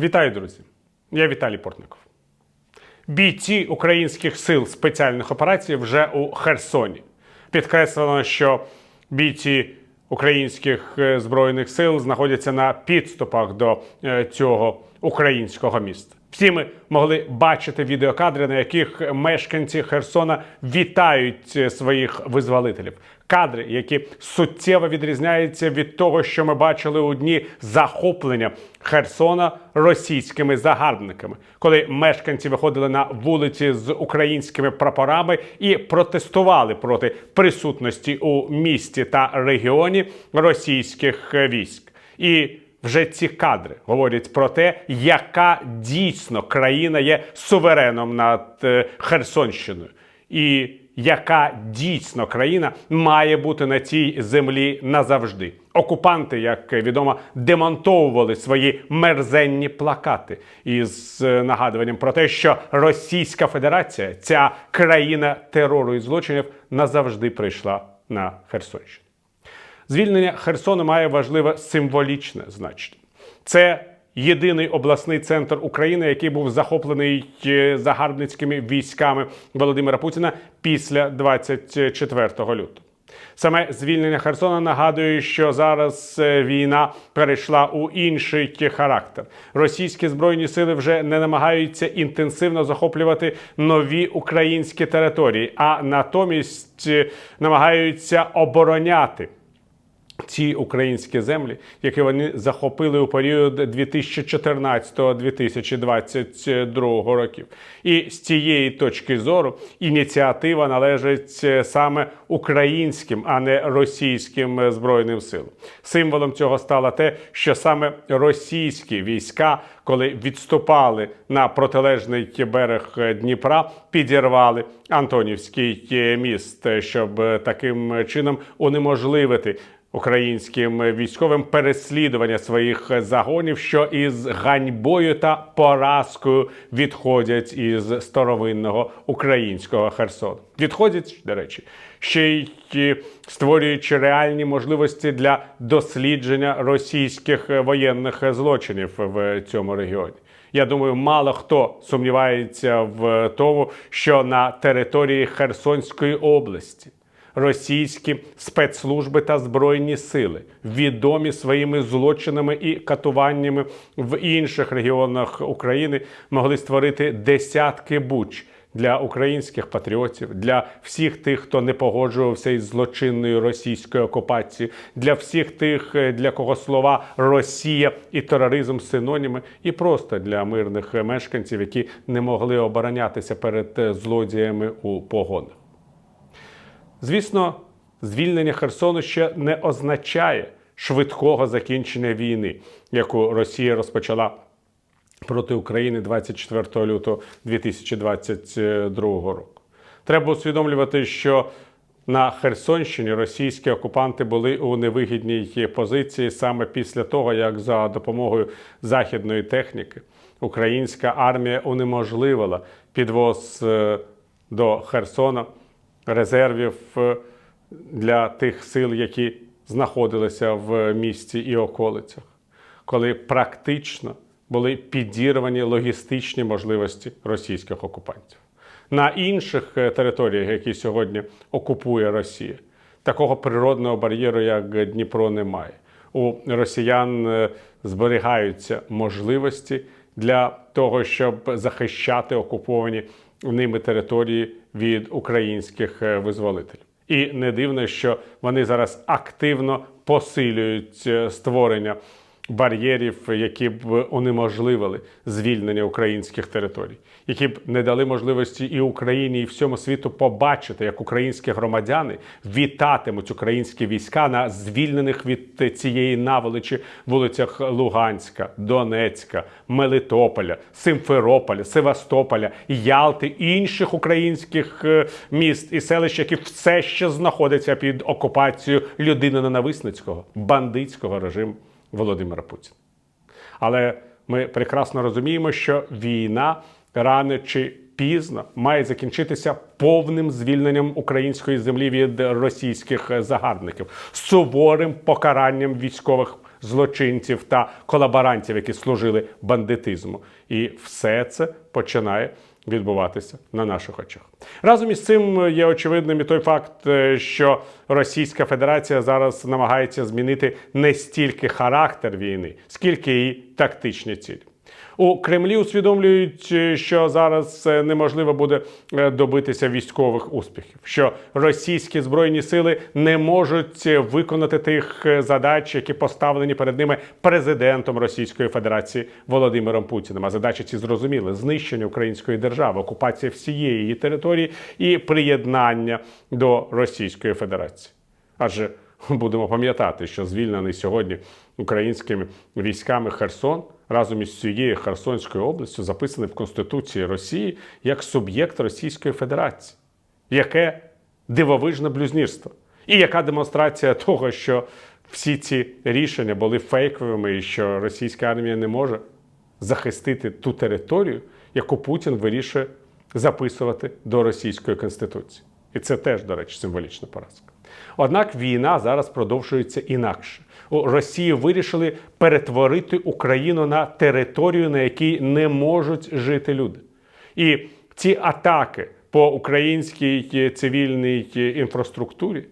Вітаю, друзі! Я Віталій Портников. Бійці українських сил спеціальних операцій вже у Херсоні. Підкреслено, що бійці українських е, збройних сил знаходяться на підступах до е, цього українського міста. Всі ми могли бачити відеокадри, на яких мешканці Херсона вітають е, своїх визволителів. Кадри, які суттєво відрізняються від того, що ми бачили у дні захоплення Херсона російськими загарбниками, коли мешканці виходили на вулиці з українськими прапорами і протестували проти присутності у місті та регіоні російських е, військ. І вже ці кадри говорять про те, яка дійсно країна є сувереном над е, Херсонщиною, і яка дійсно країна має бути на цій землі назавжди. Окупанти, як відомо, демонтовували свої мерзенні плакати із е, нагадуванням про те, що Російська Федерація, ця країна терору і злочинів, назавжди прийшла на Херсонщину. Звільнення Херсону має важливе символічне значення. Це єдиний обласний центр України, який був захоплений е, загарбницькими військами Володимира Путіна після 24 лютого. Саме звільнення Херсона нагадує, що зараз е, війна перейшла у інший характер. Російські збройні сили вже не намагаються інтенсивно захоплювати нові українські території, а натомість е, намагаються обороняти ці українські землі, які вони захопили у період 2014-2022 років. І з цієї точки зору ініціатива належить е, саме українським, а не російським е, збройним силам. Символом цього стало те, що саме російські війська, коли відступали на протилежний берег е, Дніпра, підірвали Антонівський міст, щоб таким чином унеможливити українським військовим переслідування своїх загонів, що із ганьбою та поразкою відходять із старовинного українського Херсону. Відходять, до речі, ще й створюючи реальні можливості для дослідження російських воєнних злочинів в цьому регіоні. Я думаю, мало хто сумнівається в тому, що на території Херсонської області російські спецслужби та збройні сили, відомі своїми злочинами і катуваннями в інших регіонах України, могли створити десятки буч. Для українських патріотів, для всіх тих, хто не погоджувався із злочинною російською окупацією, для всіх тих, для кого слова Росія і тероризм синоніми, і просто для мирних мешканців, які не могли оборонятися перед злодіями у погонах. Звісно, звільнення Херсону ще не означає швидкого закінчення війни, яку Росія розпочала проти України 24 лютого 2022 року. Треба усвідомлювати, що на Херсонщині російські окупанти були у невигідній позиції саме після того, як за допомогою західної техніки українська армія унеможливила підвоз е, до Херсона резервів е, для тих сил, які знаходилися в місті і околицях, коли практично були підірвані логістичні можливості російських окупантів. На інших е, територіях, які сьогодні окупує Росія, такого природного бар'єру, як Дніпро, немає. У росіян е, зберігаються можливості для того, щоб захищати окуповані ними території від українських е, визволителів. І не дивно, що вони зараз активно посилюють е, створення бар'єрів, які б унеможливили звільнення українських територій, які б не дали можливості і Україні, і всьому світу побачити, як українські громадяни вітатимуть українські війська на звільнених від цієї наволочі вулицях Луганська, Донецька, Мелитополя, Симферополя, Севастополя, Ялти інших українських е, міст і селищ, які все ще знаходяться під окупацією людини ненависницького бандитського режиму. Володимира Путіна. Але ми прекрасно розуміємо, що війна рано чи пізно має закінчитися повним звільненням української землі від російських загарбників, суворим покаранням військових злочинців та колаборантів, які служили бандитизму. І все це починає відбуватися на наших очах. Разом із цим є очевидним і той факт, е, що Російська Федерація зараз намагається змінити не стільки характер війни, скільки її тактичні цілі. У Кремлі усвідомлюють, е, що зараз е, неможливо буде е, добитися військових успіхів, що російські збройні сили не можуть виконати тих задач, які поставлені перед ними президентом Російської Федерації Володимиром Путіним. А задачі ці зрозуміли: знищення української держави, окупація всієї її території і приєднання до Російської Федерації. Адже будемо пам'ятати, що звільнений сьогодні українськими військами Херсон разом із цією Херсонською областю записаний в Конституції Росії як суб'єкт Російської Федерації. Яке дивовижне блюзнірство. І яка демонстрація того, що всі ці рішення були фейковими, і що російська армія не може захистити ту територію, яку Путін вирішує записувати до Російської Конституції. І це теж, до речі, символічна поразка. Однак війна зараз продовжується інакше. Росії вирішили перетворити Україну на територію, на якій не можуть жити люди. І ці атаки по українській цивільній інфраструктурі,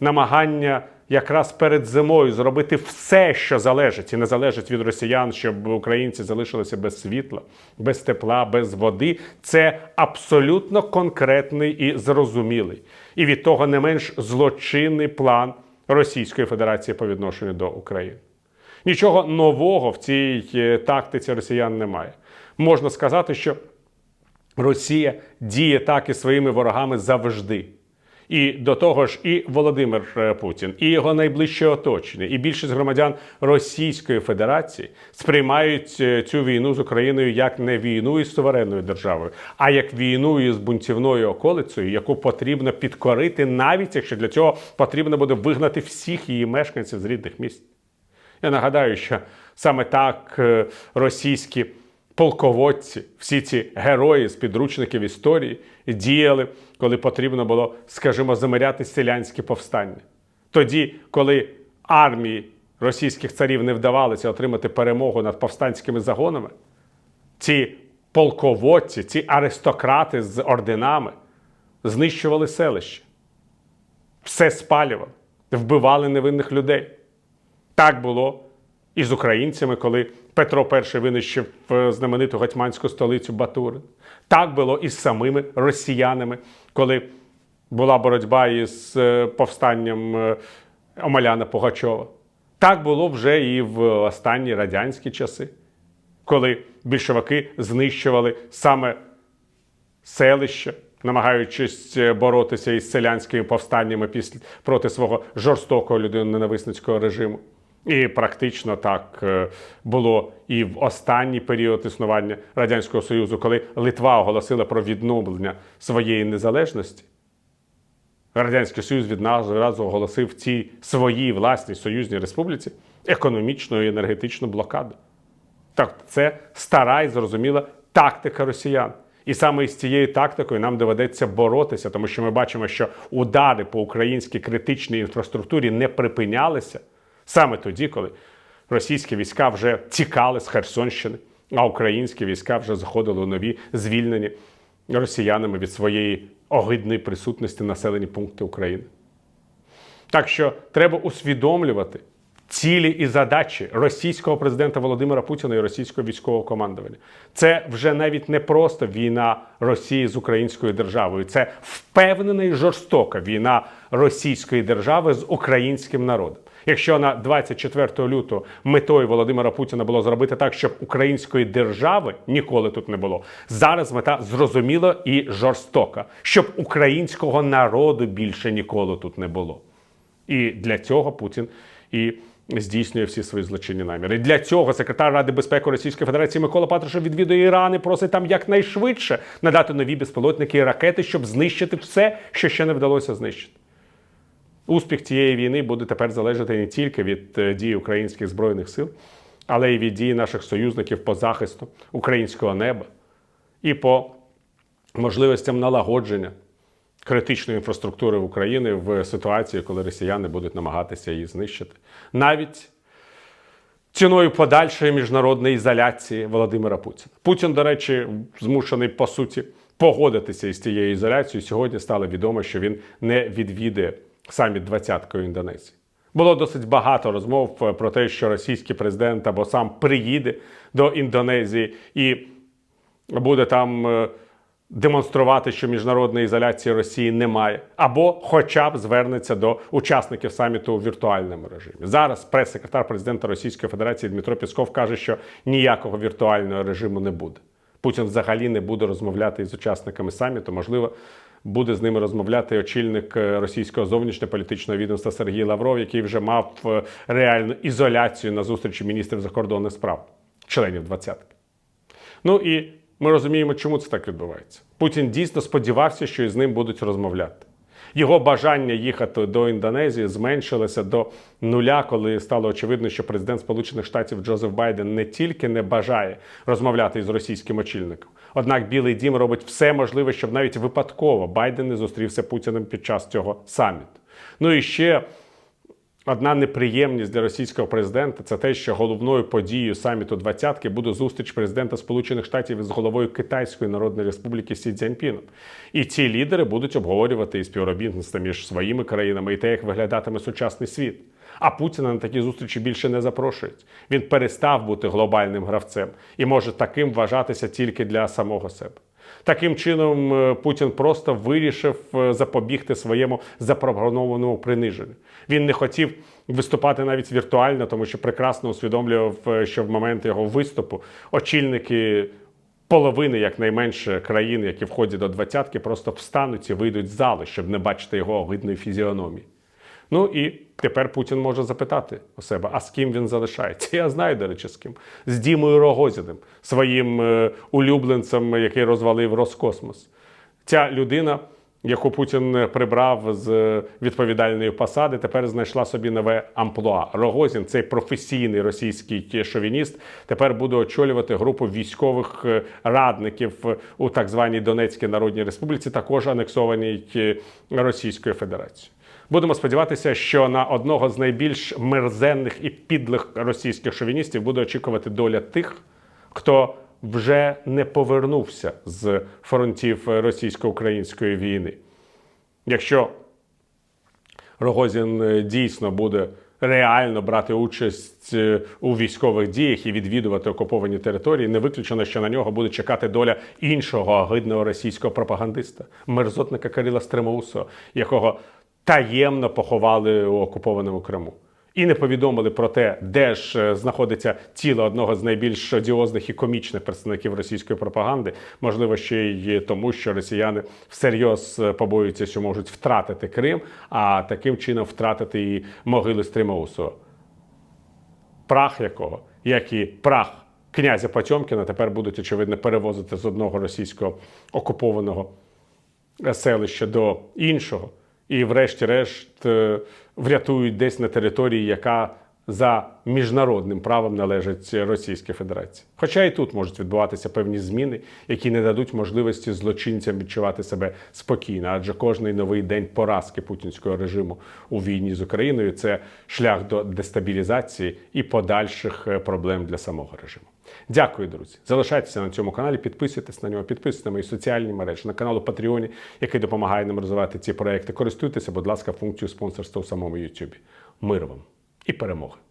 намагання якраз перед зимою зробити все, що залежить, і не залежить від росіян, щоб українці залишилися без світла, без тепла, без води. Це абсолютно конкретний і зрозумілий, і від того не менш злочинний план Російської Федерації по відношенню до України. Нічого нового в цій е, тактиці росіян немає. Можна сказати, що Росія діє так і своїми ворогами завжди. І до того ж, і Володимир е, Путін, і його найближче оточення, і більшість громадян Російської Федерації сприймають е, цю війну з Україною як не війну із суверенною державою, а як війну із бунтівною околицею, яку потрібно підкорити, навіть якщо для цього потрібно буде вигнати всіх її мешканців з рідних місць. Я нагадаю, що саме так е, російські полководці, всі ці герої з підручників історії діяли, коли потрібно було, скажімо, замиряти селянські повстання. Тоді, коли армії російських царів не вдавалося отримати перемогу над повстанськими загонами, ці полководці, ці аристократи з орденами знищували селище, все спалювали, вбивали невинних людей. Так було і з українцями, коли Петро І винищив е, знамениту гетьманську столицю Батурин. Так було і з самими росіянами, коли була боротьба із е, повстанням е, Омеляна Пугачова. Так було вже і в останні радянські часи, коли більшовики знищували саме селища, намагаючись боротися із селянськими повстаннями проти свого жорстокого людиноненависницького режиму. І практично так е, було і в останній період існування Радянського Союзу, коли Литва оголосила про відновлення своєї незалежності. Радянський Союз відразу оголосив цій своїй власній союзній республіці економічну і енергетичну блокаду. Так, це стара і зрозуміла тактика росіян. І саме з цією тактикою нам доведеться боротися, тому що ми бачимо, що удари по українській критичній інфраструктурі не припинялися саме тоді, коли російські війська вже тікали з Херсонщини, а українські війська вже заходили у нові звільнені росіянами від своєї огидної присутності населені пункти України. Так що треба усвідомлювати цілі і задачі російського президента Володимира Путіна і російського військового командування. Це вже навіть не просто війна Росії з українською державою, це впевнена і жорстока війна Російської держави з українським народом. Якщо на 24 лютого метою Володимира Путіна було зробити так, щоб української держави ніколи тут не було, зараз мета зрозуміла і жорстока, щоб українського народу більше ніколи тут не було. І для цього Путін і здійснює всі свої злочинні наміри. Для цього секретар Ради безпеки Російської Федерації Микола Патрушев відвідує Іран і просить там якнайшвидше надати нові безпілотники і ракети, щоб знищити все, що ще не вдалося знищити. Успіх цієї війни буде тепер залежати не тільки від е, дій українських збройних сил, але й від дій наших союзників по захисту українського неба і по можливостям налагодження критичної інфраструктури в Україні в ситуації, коли росіяни будуть намагатися її знищити. Навіть ціною подальшої міжнародної ізоляції Володимира Путіна. Путін, до речі, змушений по суті погодитися із тією ізоляцією. Сьогодні стало відомо, що він не відвідає саміт двадцяткою Індонезії. Було досить багато розмов е, про те, що російський президент або сам приїде до Індонезії і буде там е, демонструвати, що міжнародної ізоляції Росії немає, або хоча б звернеться до учасників саміту у віртуальному режимі. Зараз прес-секретар президента Російської Федерації Дмитро Пісков каже, що ніякого віртуального режиму не буде. Путін взагалі не буде розмовляти із учасниками саміту. Можливо, буде з ними розмовляти очільник е, російського зовнішньополітичного відомства Сергій Лавров, який вже мав е, реальну ізоляцію на зустрічі міністрів закордонних справ, членів двадцятки. Ну і ми розуміємо, чому це так відбувається. Путін дійсно сподівався, що із ним будуть розмовляти. Його бажання їхати до Індонезії зменшилося до нуля, коли стало очевидно, що президент Сполучених Штатів Джозеф Байден не тільки не бажає розмовляти із російським очільником, однак Білий Дім робить все можливе, щоб навіть випадково Байден не зустрівся Путіним під час цього саміту. Ну і ще Одна неприємність для російського президента це те, що головною подією саміту двадцятки буде зустріч президента Сполучених Штатів із головою Китайської Народної Республіки Сі Цзяньпіном. І ці лідери будуть обговорювати і співробітництво між своїми країнами і те, як виглядатиме сучасний світ. А Путіна на такі зустрічі більше не запрошують. Він перестав бути глобальним гравцем і може таким вважатися тільки для самого себе. Таким чином, е, Путін просто вирішив е, запобігти своєму запропонованому приниженню. Він не хотів виступати навіть віртуально, тому що прекрасно усвідомлював, е, що в момент його виступу очільники половини, якнайменше країн, які входять до двадцятки, просто встануть і вийдуть з зали, щоб не бачити його огидної фізіономії. Ну і тепер Путін може запитати у себе, а з ким він залишається? Я знаю, до речі, з ким. З Дімою Рогозіним, своїм е, улюбленцем, який розвалив Роскосмос. Ця людина, яку Путін прибрав з відповідальної посади, тепер знайшла собі нове амплуа. Рогозін, цей професійний російський шовініст, тепер буде очолювати групу військових е, радників у так званій Донецькій Народній Республіці, також анексованій е, Російською Федерацією. Будемо сподіватися, що на одного з найбільш мерзенних і підлих російських шовіністів буде очікувати доля тих, хто вже не повернувся з фронтів російсько-української війни. Якщо Рогозін е, дійсно буде реально брати участь е, у військових діях і відвідувати окуповані території, не виключено, що на нього буде чекати доля іншого агидного російського пропагандиста, мерзотника Кирила Стремоусова, якого таємно поховали у окупованому Криму. І не повідомили про те, де ж е, знаходиться тіло одного з найбільш одіозних і комічних представників російської пропаганди. Можливо, ще й тому, що росіяни всерйоз е, побоюються, що можуть втратити Крим, а таким чином втратити і могили Стримаусова. Прах якого, як і прах князя Потьомкіна, тепер будуть очевидно перевозити з одного російського окупованого селища до іншого і, врешті-решт, е, врятують десь на території, яка за міжнародним правом належить Російській Федерації. Хоча і тут можуть відбуватися певні зміни, які не дадуть можливості злочинцям відчувати себе спокійно, адже кожний новий день поразки путінського режиму у війні з Україною це шлях до дестабілізації і подальших е, проблем для самого режиму. Дякую, друзі. Залишайтеся на цьому каналі, підписуйтесь на нього, підписуйтесь на мої соціальні мережі, на канал у Патреоні, який допомагає нам розвивати ці проекти. Користуйтеся, будь ласка, функцією спонсорства у самому YouTube. Мир вам і перемоги!